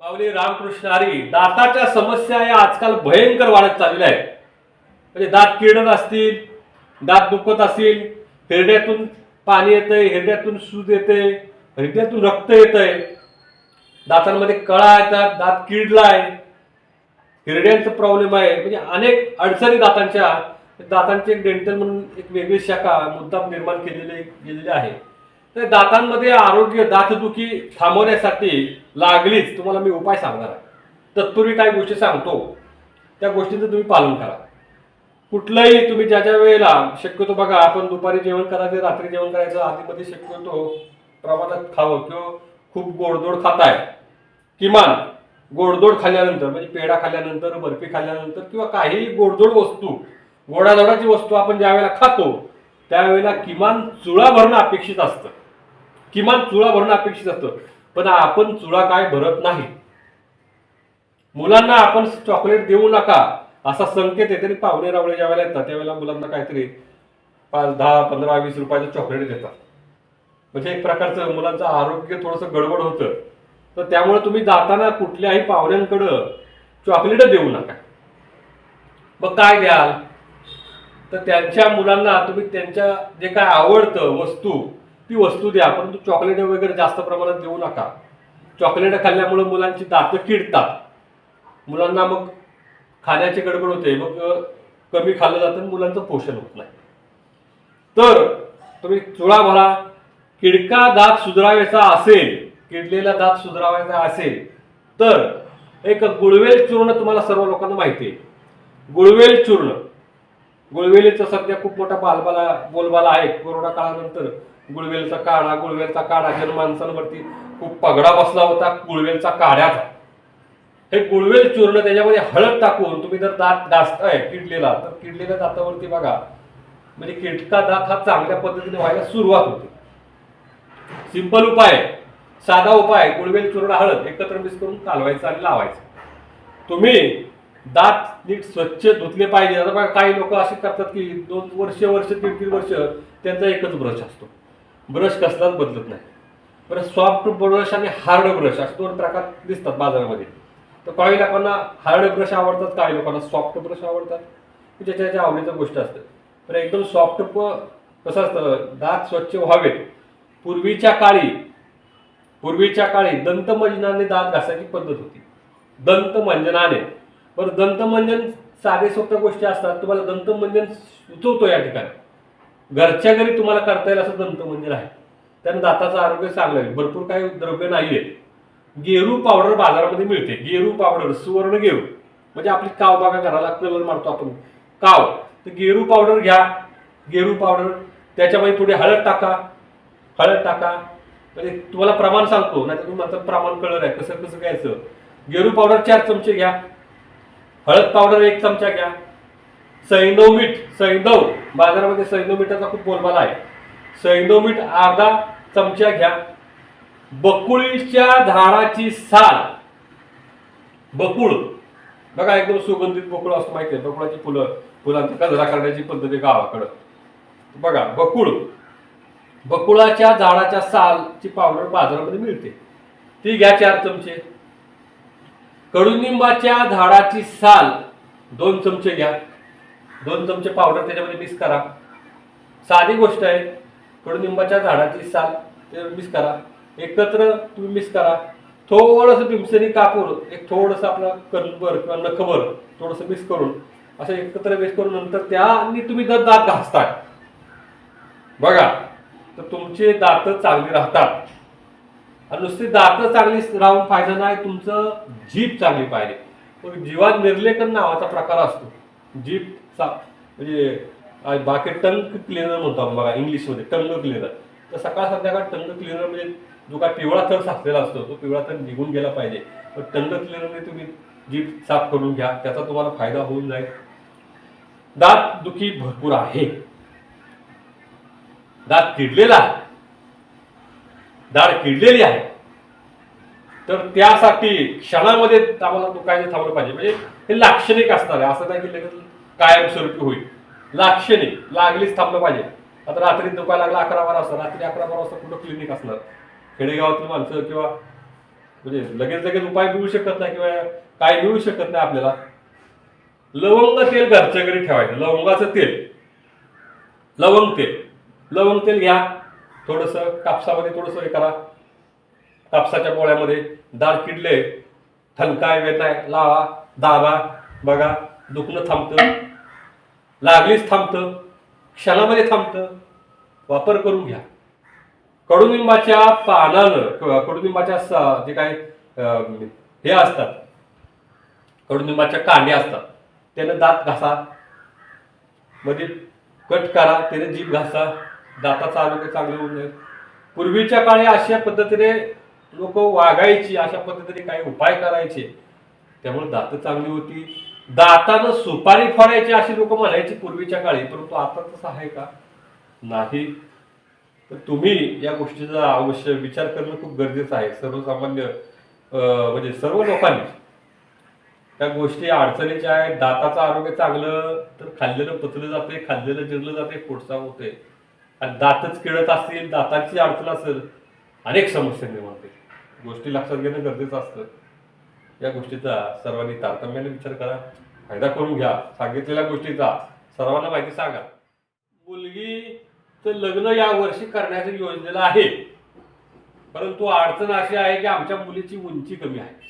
माऊली रामकृष्ण हरी दाताच्या समस्या या आजकाल भयंकर वाढत चाललेल्या आहेत. म्हणजे दात किडत असतील दात दुखत असतील हिरड्यातून पाणी येतंय हिरड्यातून सूज येते हिरड्यातून रक्त येतंय. दातांमध्ये कळा येतात दात किडलाय हिरड्यांचा प्रॉब्लेम आहे. म्हणजे अनेक अडचणी दातांच्या दातांची एक डेंटल म्हणून एक वेगळी शाखा मुद्दाम निर्माण केलेली गेलेली आहे. तर दातांमध्ये आरोग्य दातदुखी थांबवण्यासाठी लागलीच तुम्हाला मी उपाय सांगणार आहे. तत्पूर्वी काही गोष्टी सांगतो. त्या गोष्टींचं तुम्ही पालन करा. कुठलंही तुम्ही ज्या ज्या वेळेला शक्यतो बघा आपण दुपारी जेवण करायचं रात्री जेवण करायचं आधीमध्ये शक्यतो प्रमाणात खावं किंवा खूप गोडदोड खाताय. किमान गोडदोड खाल्ल्यानंतर म्हणजे पेढा खाल्ल्यानंतर बर्फी खाल्ल्यानंतर किंवा काही गोडदोड वस्तू गोडाधोडाची वस्तू आपण ज्या वेळेला खातो त्यावेळेला किमान चुळा भरणं अपेक्षित असतं. किमान चुळा भरणं अपेक्षित असतं. पण आपण चुळा काय भरत नाही. मुलांना आपण चॉकलेट देऊ नका असा संकेत आहे तरी पाहुणे रावळे ज्या वेळेला येतात त्यावेळेला मुलांना काहीतरी पाच दहा पंधरा वीस रुपयाचं चॉकलेट देतात. म्हणजे एक प्रकारचं मुलांचं आरोग्य थोडंसं गडबड होतं. तर त्यामुळे तुम्ही जाताना कुठल्याही पाहुण्यांकडं चॉकलेट देऊ नका. मग काय द्याल? तर त्यांच्या मुलांना तुम्ही त्यांच्या जे काय आवडतं वस्तू ती वस्तू द्या परंतु चॉकलेट वगैरे जास्त प्रमाणात देऊ नका. चॉकलेट खाल्ल्यामुळे मुलांची दातं किडतात. मुलांना मग खाण्याची गडबड होते मग कमी खाल्लं जातं मुलांचं पोषण होत नाही. तर तुम्ही चुळा भरा. किडका दात सुधारायचा असेल किडलेला दात सुधारायचा असेल तर एक गुळवेल चूर्ण तुम्हाला सर्व लोकांना माहिती आहे. गुळवेल चूर्ण. गुळवेलीचा सध्या खूप मोठा बालबाला बोलबाला आहे कोरोना काळानंतर. गुळवेलचा काढा गुळवेलचा काढा जन माणसांवरती खूप पगडा बसला होता गुळवेलचा काढ्याचा हे गुळवेल चूर्ण त्याच्यामध्ये हळद टाकून तुम्ही जर दात घासताय किडलेला तर किडलेल्या दातावरती बघा म्हणजे किटका दात हा चांगल्या पद्धतीने व्हायला सुरुवात होते. सिंपल उपाय साधा उपाय गुळवेल चूर्ण हळद एकत्र मिक्स करून कालवायचं आणि लावायचं. तुम्ही दात नीट स्वच्छ धुतले पाहिजे. आता बघा काही लोक असे करतात की दोन वर्ष वर्ष तीन तीन वर्ष त्यांचा एकच ब्रश असतो. ब्रश कसलाच बदलत नाही. बरं सॉफ्ट ब्रश आणि हार्ड ब्रश असे दोन प्रकार दिसतात बाजारामध्ये. तर काही लोकांना हार्ड ब्रश आवडतात काही लोकांना सॉफ्ट ब्रश आवडतात. की ज्याच्या आवडीचं गोष्ट असतं. पण एकदम सॉफ्ट प कसं असतं दात स्वच्छ व्हावेत. पूर्वीच्या काळी पूर्वीच्या काळी दंतमंजनाने दात घासायची पद्धत होती. दंतमंजनाने बरं दंतमंजन साधे सोप्या गोष्टी असतात. तुम्हाला दंतमंजन सुचवतो या ठिकाणी. घरच्या घरी तुम्हाला करता येईल असं दंतमंदिर आहे. त्यानं दाताचं आरोग्य चांगलं आहे. भरपूर काही द्रव्य नाही आहेत गेरू पावडर बाजारामध्ये मिळते. गेरू पावडर सुवर्ण गेरू. म्हणजे आपली काव बागा घराला कलर मारतो आपण. काव. तर गेरू पावडर घ्या. गेरू पावडर. त्याच्यामध्ये थोडी हळद टाका. हळद टाका. म्हणजे तुम्हाला प्रमाण सांगतो. नाही तुम्ही माझं प्रमाण कळलं आहे कसं कसं घ्यायचं? गेरू पावडर चार चमचे घ्या. हळद पावडर एक चमचा घ्या. सैंधव मीठ बाजारामध्ये सैंधव खूप बोलबाला आहे. सैंधव मीठ अर्धा चमचा घ्या. बकुळीच्या झाडाची साल. बकुळ. बघा एकदम सुगंधित बकुळ असं माहिती आहे. बकुळाची फुलं फुलांचा गजरा करण्याची पद्धत आहे गावाकडं. बघा बकुळ. बकुळाच्या झाडाच्या सालची पावडर बाजारामध्ये मिळते. ती घ्या चार चमचे. कडुनिंबाच्या झाडाची साल दोन चमचे घ्या. दोन चमचे पावडर त्याच्यामध्ये मिक्स करा. साधी गोष्ट आहे कडुनिंबाच्या झाडाची साल ते मिक्स करा. एकत्र तुम्ही मिक्स करा. थोडंसं पिंपसरी कापूर एक थोडंसं आपलं कणभर किंवा नखभर थोडंसं मिक्स करून असं एकत्र मिक्स करून नंतर त्यानी तुम्ही जर दात घासताय. बघा तर तुमचे दात चांगली राहतात. आणि नुसती दात चांगली राहून फायदा नाही तुमचं जीभ चांगली पाहिजे. मग जीवात निर्लेखन नावाचा प्रकार असतो. जीभ चा म्हणजे बाकी टंग क्लिनर म्हणतो आपण बघा इंग्लिशमध्ये टंग क्लिनर तर सकाळ संध्याकाळ टंग क्लिनर म्हणजे जो काय पिवळा थर साचलेला असतो तो पिवळा थर निघून गेला पाहिजे. पण टंग क्लिनरने म्हणजे तुम्ही जीभ साफ करून घ्या त्याचा तुम्हाला फायदा होऊन जाईल. दात दुखी भरपूर आहे. दात किडलेला आहे. दाढ किडलेली आहे. तर त्यासाठी क्षणामध्ये आम्हाला दुखायचं थांबलं पाहिजे. म्हणजे हे लाक्षणिक असणार आहे. असं नाही की लगेच कायमस्वरूपी होईल. लाक्षणिक लागलीच थांबलं पाहिजे. आता रात्री दुपाय लागला अकरा बारा वाजता रात्री अकरा बारा वाजता कुठं क्लिनिक असणार? खेडेगावातील माणसं किंवा म्हणजे लगेच लगेच उपाय मिळू शकत नाही किंवा काय मिळू शकत नाही आपल्याला. लवंग तेल घरच्या घरी ठेवायचं. लवंगाचं तेल. लवंग तेल. लवंग तेल घ्या. थोडंसं कापसामध्ये थोडंसं हे करा. कापसाच्या पोळ्यामध्ये दाळ किडले थलकाय वेताय लावा दाबा बघा दुखणं थांबतं. लागलीच थांबतं क्षणामध्ये थांबतं. वापर करून घ्या. कडुनिंबाच्या पानानं किंवा कडुनिंबाच्या स- जे काही हे असतात कडुनिंबाच्या कांड्या असतात त्यानं दात घासा. मध्ये कट करा त्याने जीभ घासा. दाताचं आरोग्य चांगलं होऊन जाईल. पूर्वीच्या काळी अशा पद्धतीने लोक वागायची अशा पद्धतीने काही उपाय करायचे. त्यामुळे दातं चांगली होती. दातानं सुपारी फोडायची अशी लोक म्हणायची पूर्वीच्या काळी परंतु आता तसं आहे का? नाही. तर तुम्ही या गोष्टीचा अवश्य विचार करणं खूप गरजेचं आहे. सर्वसामान्य म्हणजे सर्व लोकांनी त्या गोष्टी अडचणीच्या आहेत. दाताचं आरोग्य चांगलं तर खाल्लेलं पचलं जाते खाल्लेलं जिरलं जाते पोटसा होते. आणि दातच किळत असतील दाताची अडचण असेल अनेक समस्या निर्माण होते. गोष्टी लक्षात घेणं गरजेचं असतं. या गोष्टीचा सर्वांनी तारतम्याने विचार करा. फायदा करून घ्या. सांगितलेल्या गोष्टीचा सर्वांना माहिती सांगा. मुलगीचं लग्न या वर्षी करण्याचं योजलेलं आहे. परंतु अडचण अशी आहे की आमच्या मुलीची उंची कमी आहे.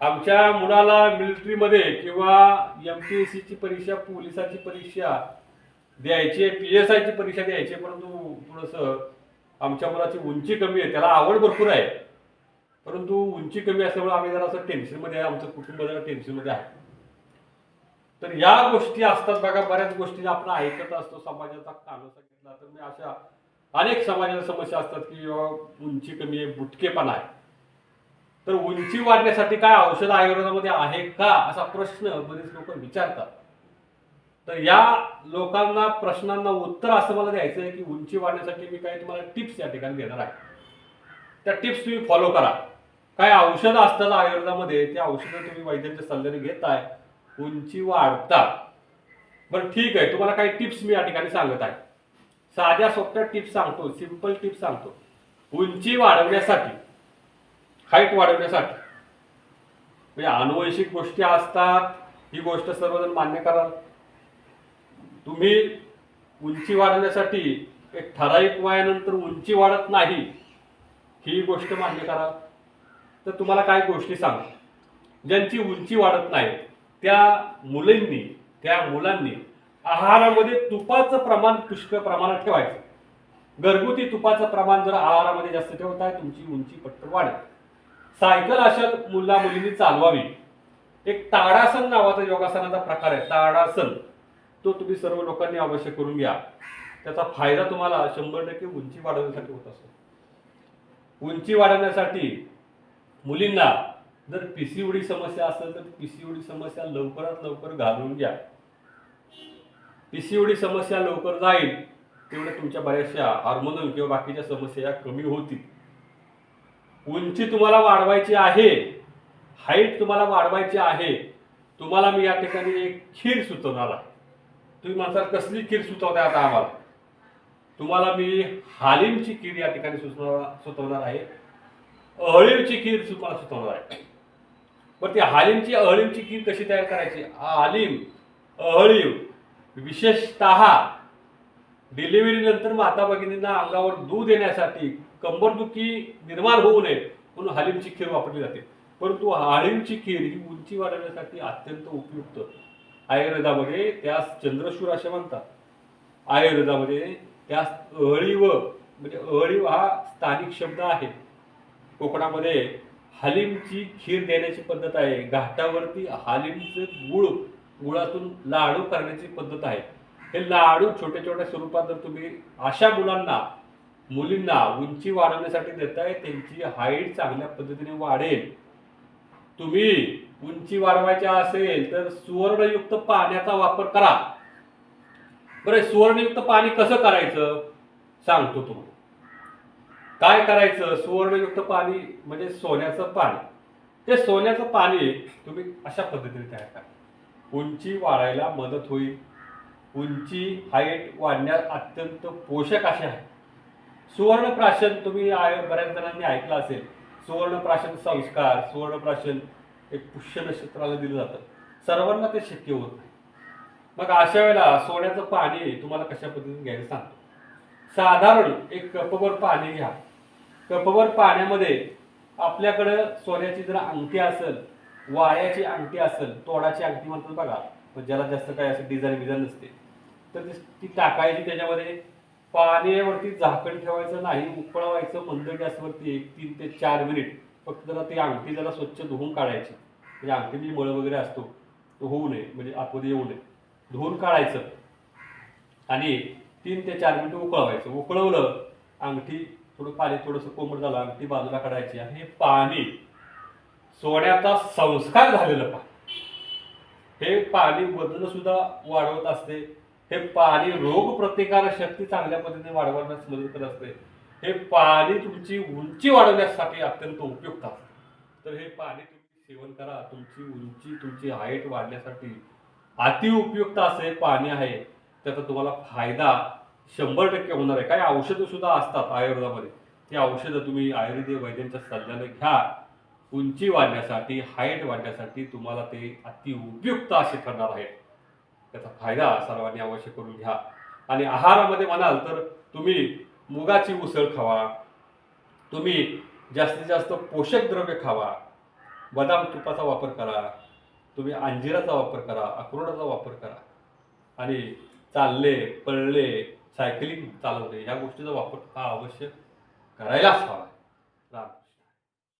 आमच्या मुलाला मिलिटरीमध्ये किंवा एम पी एस सीची परीक्षा पोलिसाची परीक्षा द्यायची आहे पी एस आयची परीक्षा द्यायची आहे परंतु थोडंसं आमच्या मुलाची उंची कमी आहे. त्याला आवड भरपूर आहे. परंतु उंची कमी असल्यामुळे आम्ही जरा असं टेन्शनमध्ये आहे आमचं कुटुंब जरा टेन्शनमध्ये आहे. तर या गोष्टी असतात बघा बऱ्याच गोष्टी आपण ऐकत असतो समाजाचा कान सांगितला तर मी अशा अनेक समाजाच्या समस्या असतात की उंची कमी आहे बुटकेपणा आहे. तर उंची वाढण्यासाठी काय औषध आयुर्वेदामध्ये आहे का असा प्रश्न बरेच लोक विचारतात. तर या लोकांना प्रश्नांना उत्तर असं मला द्यायचं आहे की उंची वाढण्यासाठी मी काही तुम्हाला टिप्स या ठिकाणी देणार आहे. त्या टिप्स तुम्ही फॉलो करा. काय औषधं असतात आयुर्वेदामध्ये त्या औषधं तुम्ही वैद्यांच्या सल्ल्याने घेताय उंची वाढतात. बरं ठीक आहे. तुम्हाला काही टिप्स मी या ठिकाणी सांगत आहे. साध्या सोप्या टिप्स सांगतो सिंपल टिप्स सांगतो. उंची वाढवण्यासाठी हाईट वाढवण्यासाठी म्हणजे अनुवंशिक गोष्टी असतात ही गोष्ट सर्वजण मान्य कराल. तुम्ही उंची वाढवण्यासाठी एक ठराविक वयानंतर उंची वाढत नाही. ही गोष्ट मान्य करा. तर तुम्हाला काय गोष्टी सांग. ज्यांची उंची वाढत नाही त्या मुलींनी त्या मुलांनी आहारामध्ये तुपाचं प्रमाण पुष्कळ प्रमाणात ठेवायचं. घरगुती तुपाचं प्रमाण जर आहारामध्ये जास्त ठेवताय तुमची उंची पटकन वाढेल. सायकल अशा मुला मुलींनी चालवावी. एक ताडासन नावाचा योगासनाचा प्रकार आहे ताडासन. तो तुम्ही सर्व लोकांनी अवश्य करून घ्या. त्याचा फायदा तुम्हाला शंभर टक्के उंची वाढवण्यासाठी होत असतो. उंची वाढवण्यासाठी मुलींना जर पीसीओडी समस्या असेल तर पीसीओडी समस्या लवकरात लवकर घालून घ्या. पीसीओडी समस्या लवकर जाईल तेवढ्या तुमच्या बऱ्याचशा हार्मोनल किंवा बाकीच्या समस्या या कमी होतील. उंची तुम्हाला वाढवायची आहे हाईट तुम्हाला वाढवायची आहे तुम्हाला मी या ठिकाणी एक खीर सुचवणार आहे. तुम्ही म्हणता कसली खीर सुचवताय आता आम्हाला? तुम्हाला मी हालिमची खीर या ठिकाणी सुचवणार सुचवणार आहे. अळीमची खीर तुम्हाला सुचवणार आहे. बरं ती हालिमची अळीमची खीर कशी तयार करायची? हालिम अळीम विशेषतः डिलिव्हरीनंतर माता भगिनींना अंगावर दूध येण्यासाठी कंबरदुखी निर्माण होऊ नये म्हणून हालिमची खीर वापरली जाते. परंतु हालिमची खीर ही उंची वाढवण्यासाठी अत्यंत उपयुक्त. आयुर्वेदामध्ये त्यास चंद्रशूर असे म्हणतात. आयुर्वेदामध्ये या अळीव म्हणजे अळीव हा स्थानिक शब्द आहे. कोकणामध्ये हालिमची खीर देण्याची पद्धत आहे. घाटावरती हालिमचे गुळ गुळातून लाडू करण्याची पद्धत आहे. हे लाडू छोट्या छोट्या स्वरूपात जर तुम्ही अशा मुलांना मुलींना उंची वाढवण्यासाठी देताय त्यांची हाईट चांगल्या पद्धतीने वाढेल. तुम्ही उंची वाढवायची असेल तर सुवर्णयुक्त पाण्याचा वापर करा. बरं सुवर्णयुक्त पाणी कसं करायचं? सांगतो तुम्हाला. काय करायचं? सुवर्णयुक्त पाणी म्हणजे सोन्याचं पाणी. ते सोन्याचं पाणी तुम्ही अशा पद्धतीने तयार करा. उंची वाढायला मदत होईल. उंची हाईट वाढण्यास अत्यंत पोषक असे आहे. सुवर्ण प्राशन तुम्ही आय- बऱ्याच जणांनी ऐकलं असेल. सुवर्ण प्राशन संस्कार सुवर्ण प्राशन एक पुष्य नक्षत्राला दिलं जातं. सर्वांना ते शक्य होत नाही. मग अशा वेळेला सोन्याचं पाणी तुम्हाला कशा पद्धतीने घ्यायला सांगतो. साधारण एक कपभर पाणी घ्या. कपभर पाण्यामध्ये आपल्याकडं सोन्याची जर अंगठी असेल वाळ्याची अंगठी असेल तोडाची अंगठी म्हणतात बघा पण ज्याला जास्त काय असं डिझाईन बिझाईन नसते तर ती- ती टाकायची त्याच्यामध्ये. पाण्यावरती झाकण ठेवायचं नाही उकळवायचं मंद गॅसवरती एक तीन ते चार मिनिट. फक्त जरा ती अंगठी जरा स्वच्छ धुवून काढायची. म्हणजे अंगठी मळ वगैरे असतो तो होऊ नये म्हणजे आतमध्ये येऊ नये. धुवून काढायचं. आणि तीन ते चार मिनटं उकळवायचं. उकळवलं अंगठी थोडं पाणी थोडंसं कोमट झालं अंगठी बाजूला काढायची आणि हे पाणी सोन्याचा संस्कार झालेलं पाणी हे पाणी वजन सुद्धा वाढवत असते. हे पाणी रोग शक्ती चांगल्या पद्धतीने वाढवण्यास मदत करत असते. हे पाणी तुमची उंची वाढवण्यासाठी अत्यंत उपयुक्त असते. तर हे पाणी तुम्ही सेवन करा. तुमची उंची तुमची हाईट वाढण्यासाठी अतिउपयुक्त असे पाणी आहे. त्याचा तुम्हाला फायदा शंभर टक्के होणार आहे. काही औषधं सुद्धा असतात आयुर्वेदामध्ये. ती औषधं तुम्ही आयुर्वेद वैद्यांच्या सल्ल्याने घ्या. उंची वाढण्यासाठी हाईट वाढण्यासाठी तुम्हाला ते अतिउपयुक्त असे ठरणार आहे त्याचा फायदा सर्वांनी अवश्य करून घ्या. आणि आहारामध्ये म्हणाल तर तुम्ही मुगाची उसळ खावा. तुम्ही जास्तीत जास्त पोषक द्रव्य खावा. बदाम तुपाचा वापर करा. तुम्ही अंजिराचा वापर करा अक्रोडाचा वापर करा. आणि चालले पळले सायकलिंग चालवणे ह्या गोष्टीचा वापर हा अवश्य करायलाच हवा. राम.